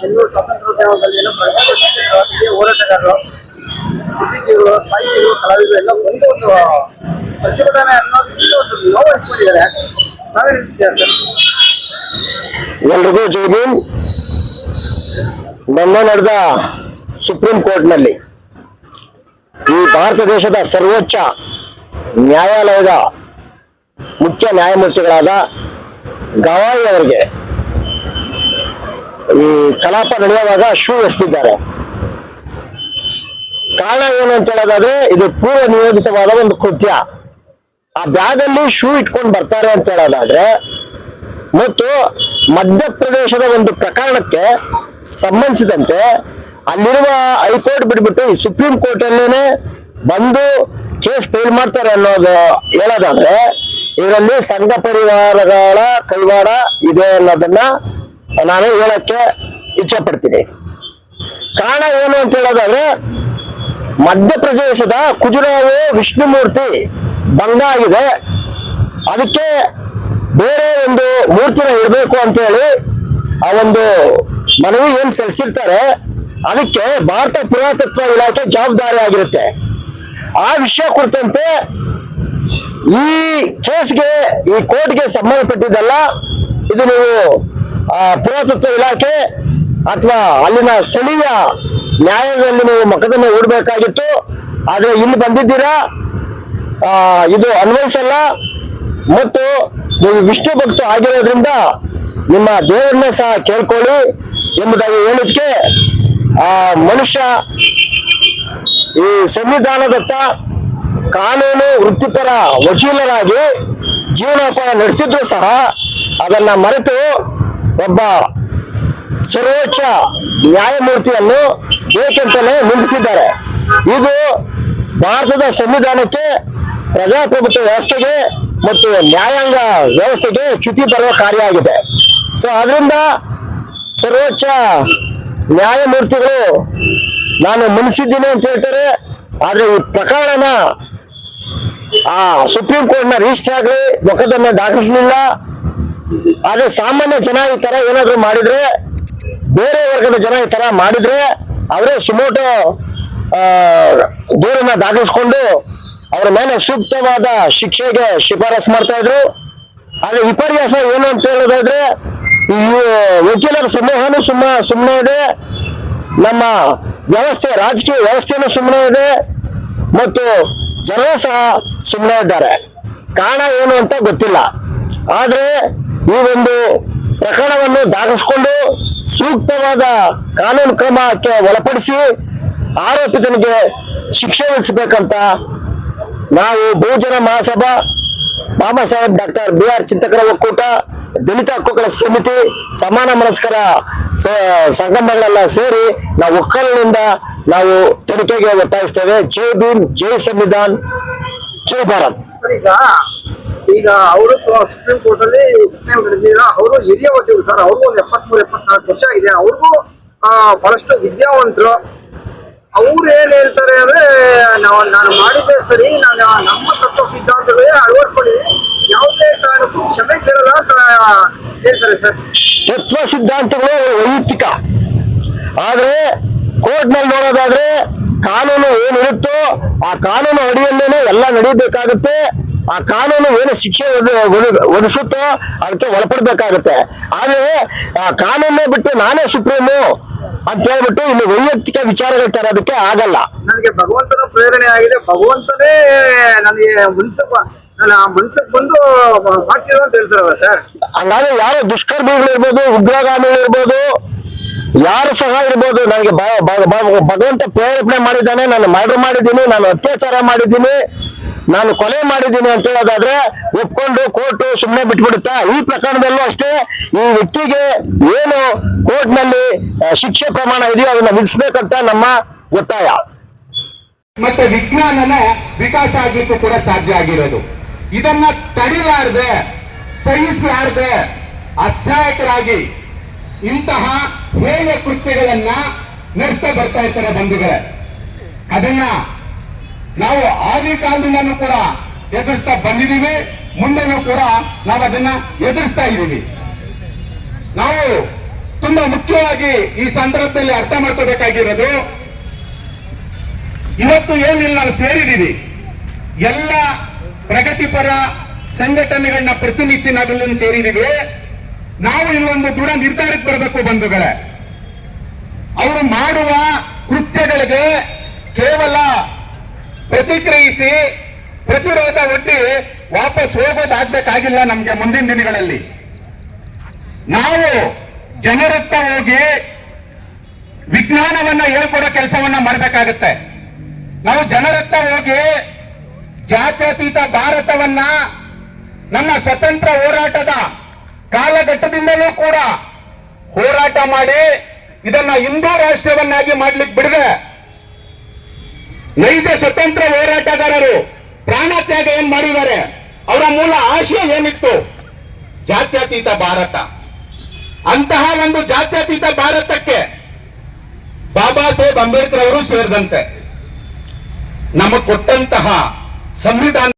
ಬೆಂಗಳೂರು ಸ್ವಾತಂತ್ರ್ಯೋದ್ಯಮದಲ್ಲಿ ಹೋರಾಟಗಾರರು ಬುದ್ಧಿಜೀವಿಗಳು ಸಾಹಿತಿಗಳು, ಕಲಾವಿದರು ಎಲ್ಲ ಒಂದು ಒಂದು ಪ್ರತಿಭಟನೆ ಅನ್ನೋದಕ್ಕಿಂತ ಒಂದು ನೋವು ಇಟ್ಕೊಂಡಿದ್ದಾರೆ. ನಾವೇ ಎಲ್ರಿಗೂ ಜೈ ಭೀಮ್. ನಿನ್ನೆ ನಡೆದ ಸುಪ್ರೀಂ ಕೋರ್ಟ್ನಲ್ಲಿ ಈ ಭಾರತ ದೇಶದ ಸರ್ವೋಚ್ಚ ನ್ಯಾಯಾಲಯದ ಮುಖ್ಯ ನ್ಯಾಯಮೂರ್ತಿಗಳಾದ ಗವಾಯಿ ಅವರಿಗೆ ಈ ಕಲಾಪ ನಡೆಯುವಾಗ ಶೂ ಎಸ್ತಿದ್ದಾರೆ ಕಾರಣ ಏನು ಅಂತ ಹೇಳೋದಾದ್ರೆ, ಇದು ಪೂರ್ವ ನಿಯೋಜಿತವಾದ ಒಂದು ಕೃತ್ಯ. ಆ ಬ್ಯಾಗ್ ಅಲ್ಲಿ ಶೂ ಇಟ್ಕೊಂಡು ಬರ್ತಾರೆ ಅಂತ ಹೇಳೋದಾದ್ರೆ, ಮತ್ತು ಮಧ್ಯಪ್ರದೇಶದ ಒಂದು ಪ್ರಕರಣಕ್ಕೆ ಸಂಬಂಧಿಸಿದಂತೆ ಅಲ್ಲಿರುವ ಹೈಕೋರ್ಟ್ ಬಿಟ್ಬಿಟ್ಟು ಸುಪ್ರೀಂ ಕೋರ್ಟ್ ಅಲ್ಲೇನೆ ಬಂದು ಕೇಸ್ ಫೈಲ್ ಮಾಡ್ತಾರೆ ಅನ್ನೋದು ಹೇಳೋದಾದ್ರೆ, ಇದರಲ್ಲಿ ಸಂಘ ಪರಿವಾರಗಳ ಕೈವಾಡ ಇದೆ ಅನ್ನೋದನ್ನ ನಾನು ಹೇಳಕ್ಕೆ ಇಚ್ಛೆ ಪಡ್ತೀನಿ ಕಾರಣ ಏನು ಅಂತ ಹೇಳೋದಾದ್ರೆ, ಮಧ್ಯಪ್ರದೇಶದ ಕುಜುರಾವೆ ವಿಷ್ಣುಮೂರ್ತಿ ಭಂಗ ಆಗಿದೆ. ಅದಕ್ಕೆ ಬೇರೆ ಒಂದು ಮೂರ್ತಿನ ಇರಬೇಕು ಅಂತ ಹೇಳಿ ಆ ಒಂದು ಮನವಿ ಏನ್ ಸಲ್ಲಿಸಿರ್ತಾರೆ, ಅದಕ್ಕೆ ಭಾರತ ಪುರಾತತ್ವ ಇಲಾಖೆ ಜವಾಬ್ದಾರಿ ಆಗಿರುತ್ತೆ. ಆ ವಿಷಯ ಕುರಿತಂತೆ ಈ ಕೇಸ್ಗೆ, ಈ ಕೋರ್ಟ್ಗೆ ಸಂಬಂಧಪಟ್ಟಿದ್ದಲ್ಲ ಇದು ನೀವು ಪುರಾತತ್ವ ಇಲಾಖೆ ಅಥವಾ ಅಲ್ಲಿನ ಸ್ಥಳೀಯ ನ್ಯಾಯಾಲಯದಲ್ಲಿ ನೀವು ಮೊಕದ್ದಮೆ ಹೂಡಬೇಕಾಗಿತ್ತು. ಆದರೆ ಇಲ್ಲಿ ಬಂದಿದ್ದೀರಾ. ಆ, ಇದು ಅನ್ವಯಿಸಲ್ಲ. ಮತ್ತು ನೀವು ವಿಷ್ಣು ಭಕ್ತ ಆಗಿರೋದ್ರಿಂದ ನಿಮ್ಮ ದೇವರನ್ನ ಸಹ ಕೇಳ್ಕೊಳ್ಳಿ ಎಂಬುದಾಗಿ ಹೇಳಿದ್ಕೆ ಆ ಮನುಷ್ಯ ಈ ಸಂವಿಧಾನದತ್ತ ಕಾನೂನು ವೃತ್ತಿಪರ ವಕೀಲರಾಗಿ ಜೀವನೋಪಾಯ ನಡೆಸಿದ್ರು ಸಹ ಅದನ್ನ ಮರೆತು ಒಬ್ಬ ಸರ್ವೋಚ್ಚ ನ್ಯಾಯಮೂರ್ತಿಯನ್ನು ಬೇಕಂತಾನೆ ನಿಂದಿಸಿದ್ದಾರೆ. ಇದು ಭಾರತದ ಸಂವಿಧಾನಕ್ಕೆ, ಪ್ರಜಾಪ್ರಭುತ್ವ ವ್ಯವಸ್ಥೆಗೆ ಮತ್ತು ನ್ಯಾಯಾಂಗ ವ್ಯವಸ್ಥೆಗೆ ಚ್ಯುತಿ ಬರುವ ಕಾರ್ಯ ಆಗಿದೆ. ಸೊ ಅದರಿಂದ ಸರ್ವೋಚ್ಚ ನ್ಯಾಯಮೂರ್ತಿಗಳು, ನಾನು ಮನ್ನಿಸಿದ್ದೀನಿ ಅಂತ ಹೇಳ್ತಾರೆ. ಆದ್ರೆ ಈ ಪ್ರಕರಣನ, ಆ ಸುಪ್ರೀಂ ಕೋರ್ಟ್ನ ರಿಜಿಸ್ಟರ್ ಆಗಲಿ ಮೊಕದ್ದಮೆ ದಾಖಲಿಸಲಿಲ್ಲ. ಆದ್ರೆ ಸಾಮಾನ್ಯ ಜನ ಈ ತರ ಏನಾದ್ರು ಮಾಡಿದ್ರೆ, ಬೇರೆ ವರ್ಗದ ಜನ ಈ ತರ ಮಾಡಿದ್ರೆ, ಅವರೇ ಸುಮೋಟ ದೂರನ್ನ ದಾಖಲಿಸ್ಕೊಂಡು ಅವರ ಮೇಲೆ ಸೂಕ್ತವಾದ ಶಿಕ್ಷೆಗೆ ಶಿಫಾರಸ್ ಮಾಡ್ತಾ ಇದ್ರು. ಆದ್ರೆ ವಿಪರ್ಯಾಸ ಏನು ಅಂತ ಹೇಳೋದಾದ್ರೆ ವಕೀಲರ ಸಮೂಹನೂ ಸುಮ್ಮ ಸುಮ್ಮನೆ ಇದೆ. ನಮ್ಮ ವ್ಯವಸ್ಥೆ, ರಾಜಕೀಯ ವ್ಯವಸ್ಥೆನೂ ಸುಮ್ಮನೆ ಇದೆ. ಮತ್ತು ಜನರು ಸಹ ಸುಮ್ಮನೆ ಇದ್ದಾರೆ. ಕಾರಣ ಏನು ಅಂತ ಗೊತ್ತಿಲ್ಲ. ಆದ್ರೆ ಈ ಒಂದು ಪ್ರಕರಣವನ್ನು ದಾಖಲಿಸಿಕೊಂಡು ಸೂಕ್ತವಾದ ಕಾನೂನು ಕ್ರಮಕ್ಕೆ ಒಳಪಡಿಸಿ ಆರೋಪಿತನಿಗೆ ಶಿಕ್ಷೆ ವಿಧಿಸಬೇಕಂತ ನಾವು Bahujan Mahasabha Baba Saheb doctor B R ಚಿಂತಕರ ಒಕ್ಕೂಟ, ದಲಿತ ಹಕ್ಕುಗಳ ಸಮಿತಿ, ಸಮಾನ ಮನಸ್ಕರ ಸಂಗಮಗಳೆಲ್ಲ ಸೇರಿ ನಾವು ಒಕ್ಕಲಿನಿಂದ ನಾವು ತನಿಖೆಗೆ ಒತ್ತಾಯಿಸ್ತೇವೆ. ಜೈ ಭೀಮ್, ಜೈ ಸಂವಿಧಾನ್, ಜೈ ಭಾರತ್. ಈಗ ಅವರು ಸುಪ್ರೀಂ ಕೋರ್ಟ್ ಅಲ್ಲಿ ಅವರು ಹಿರಿಯ ವಕೀಲರು ಸರ್, ಅವ್ರಿಗೂ ಒಂದು ಎಪ್ಪತ್ಮೂರು, ಎಪ್ಪತ್ನಾಲ್ಕು ವರ್ಷ ಇದೆ. ಅವ್ರಿಗೂ ಬಹಳಷ್ಟು ವಿದ್ಯಾವಂತರು. ಅವ್ರು ಏನ್ ಹೇಳ್ತಾರೆ ಅಂದ್ರೆ, ನಾವು ನಾನು ಮಾಡಿದ್ದೆ ಸರಿ, ನಾನು ನಮ್ಮ ತತ್ವ ಸಿದ್ಧಾಂತಗಳೇ ಅಳವಡಿಸ್ಕೊಂಡಿದ್ದೀನಿ. ಯಾವುದೇ ಕಾರಣಕ್ಕೂ ಕ್ಷಮೆ ಕೇಳಲ್ಲ ಹೇಳ್ತಾರೆ ಸರ್. ತತ್ವ ಸಿದ್ಧಾಂತಗಳು ವೈಯಕ್ತಿಕ. ಆದ್ರೆ, ಕೋರ್ಟ್ನಲ್ಲಿ ನೋಡೋದಾದ್ರೆ, ಕಾನೂನು ಏನಿರುತ್ತೋ ಆ ಕಾನೂನು ಅಡಿಯಲ್ಲೇನೆ ಎಲ್ಲ ನಡೀಬೇಕಾಗುತ್ತೆ. ಆ ಕಾನೂನು ಏನು ಶಿಕ್ಷೆ ಒದ- ಒದ- ಒದಗಿಸುತ್ತೋ ಅದಕ್ಕೆ ಒಳಪಡ್ಬೇಕಾಗತ್ತೆ. ಆದರೆ ಆ ಕಾನೂನೇ ಬಿಟ್ಟು ನಾನೇ ಸುಪ್ರೀಮು ಅಂತ ಹೇಳ್ಬಿಟ್ಟು ಇಲ್ಲಿ ವೈಯಕ್ತಿಕ ವಿಚಾರಗಳು ತರೋದಕ್ಕೆ ಆಗಲ್ಲ. ನನಗೆ ಭಗವಂತನ ಪ್ರೇರಣೆ ಆಗಿದೆ. ಭಗವಂತನೇ ನನಗೆ ಮುನ್ಸಪ್ಪ ಬಂದು ಅಂತ ಹೇಳ್ತಾರಲ್ಲ ಸರ್. ಹಂಗಾದ್ರೆ ಇರ್ಬೋದು ದುಷ್ಕರ್ಮಿಗಳಿರ್ಬೋದು ಉಗ್ರಗಾಮಿಗಳಿರ್ಬೋದು ಯಾರು ಸಹ ಇರ್ಬೋದು ನನಗೆ ಭಗವಂತ ಪ್ರೇರೇಪಣೆ ಮಾಡಿದ್ದಾನೆ ನಾನು ಮರ್ಡರ್ ಮಾಡಿದ್ದೀನಿ ನಾನು ಅತ್ಯಾಚಾರ ಮಾಡಿದ್ದೀನಿ ನಾನು ಕೊಲೆ ಮಾಡಿದ್ದೀನಿ ಅಂತ ಹೇಳೋದಾದ್ರೆ ಒಪ್ಕೊಂಡು ಕೋರ್ಟ್ ಸುಮ್ಮನೆ ಬಿಟ್ಬಿಡುತ್ತಾ? ಈ ಪ್ರಕರಣದಲ್ಲೂ ಅಷ್ಟೇ, ಈ ವ್ಯಕ್ತಿಗೆ ಏನು ಕೋರ್ಟ್ನಲ್ಲಿ ಶಿಕ್ಷೆ ಪ್ರಮಾಣ ಇದೆಯೋ ಅದನ್ನ ವಿಧಿಸ್ಬೇಕಂತ ನಮ್ಮ ಒತ್ತಾಯ. ಮತ್ತೆ ವಿಜ್ಞಾನನ ವಿಕಾಸ ಆಗ್ಲಿಕ್ಕೂ ಕೂಡ ಸಾಧ್ಯ ಆಗಿರೋದು. ಇದನ್ನ ತಡಿಲಾರ್ದೆ, ಸಹಿಸಲಾರ್ದೆ, ಅಸಹಾಯಕರಾಗಿ ಇಂತಹ ಹೇಯ ಕೃತ್ಯಗಳನ್ನ ನಡೆಸ್ತಾ ಬರ್ತಾ ಇರ್ತಾರೆ ಬಂಧುಗಳೇ? ಅದನ್ನ ನಾವು ಆದಿ ಕಾಲದಿಂದಲೂ ಕೂಡ ಎದುರಿಸ್ತಾ ಬಂದಿದ್ದೀವಿ. ಮುಂದೆನೂ ಕೂಡ ನಾವು ಅದನ್ನ ಎದುರಿಸ್ತಾ ಇದ್ದೀವಿ. ನಾವು ತುಂಬಾ ಮುಖ್ಯವಾಗಿ ಈ ಸಂದರ್ಭದಲ್ಲಿ ಅರ್ಥ ಮಾಡ್ಕೋಬೇಕಾಗಿರೋದು, ಇವತ್ತು ಏನಿಲ್ಲ ಸೇರಿದೀವಿ ಎಲ್ಲ ಪ್ರಗತಿಪರ ಸಂಘಟನೆಗಳನ್ನ ಪ್ರತಿನಿಧಿಸಿ ನಾವೆಲ್ಲ ಸೇರಿದೀವಿ ನಾವು ಇಲ್ಲೊಂದು ದೃಢ ನಿರ್ಧಾರಕ್ಕೆ ಬರಬೇಕು ಬಂಧುಗಳೇ. ಅವರು ಮಾಡುವ ಕೃತ್ಯಗಳಿಗೆ ಕೇವಲ ಪ್ರತಿಕ್ರಿಯಿಸಿ ಪ್ರತಿರೋಧ ಒಡ್ಡಿ ವಾಪಸ್ ಹೋಗೋದಾಗಬೇಕಾಗಿಲ್ಲ ನಮಗೆ ಮುಂದಿನ ದಿನಗಳಲ್ಲಿ. ನಾವು ಜನರತ್ತ ಹೋಗಿ ವಿಜ್ಞಾನವನ್ನ ಹೇಳ್ಕೊಡೋ ಕೆಲಸವನ್ನ ಮಾಡಬೇಕಾಗುತ್ತೆ. ನಾವು ಜನರತ್ತ ಹೋಗಿ ಜಾತ್ಯತೀತ ಭಾರತವನ್ನ ನಮ್ಮ ಸ್ವತಂತ್ರ ಹೋರಾಟದ ಕಾಲಘಟ್ಟದಿಂದಲೂ ಕೂಡ ಹೋರಾಟ ಮಾಡಿ ಇದನ್ನ ಹಿಂದೂ ರಾಷ್ಟ್ರವನ್ನಾಗಿ ಮಾಡ್ಲಿಕ್ಕೆ ಬಿಡದೆ. ನೈಜ ಸ್ವತಂತ್ರ ಹೋರಾಟಗಾರರು ಪ್ರಾಣ ತ್ಯಾಗ ಏನ್ ಮಾಡಿದ್ದಾರೆ? ಅವರ ಮೂಲ ಆಶಯ ಏನಿತ್ತು? ಜಾತ್ಯತೀತ ಭಾರತ. ಅಂತಹ ಒಂದು ಜಾತ್ಯತೀತ ಭಾರತಕ್ಕೆ ಬಾಬಾ ಸಾಹೇಬ್ ಅಂಬೇಡ್ಕರ್ ಅವರು ಸೇರಿದಂತೆ ನಮಗೆ ಕೊಟ್ಟಂತಹ ಸಂವಿಧಾನ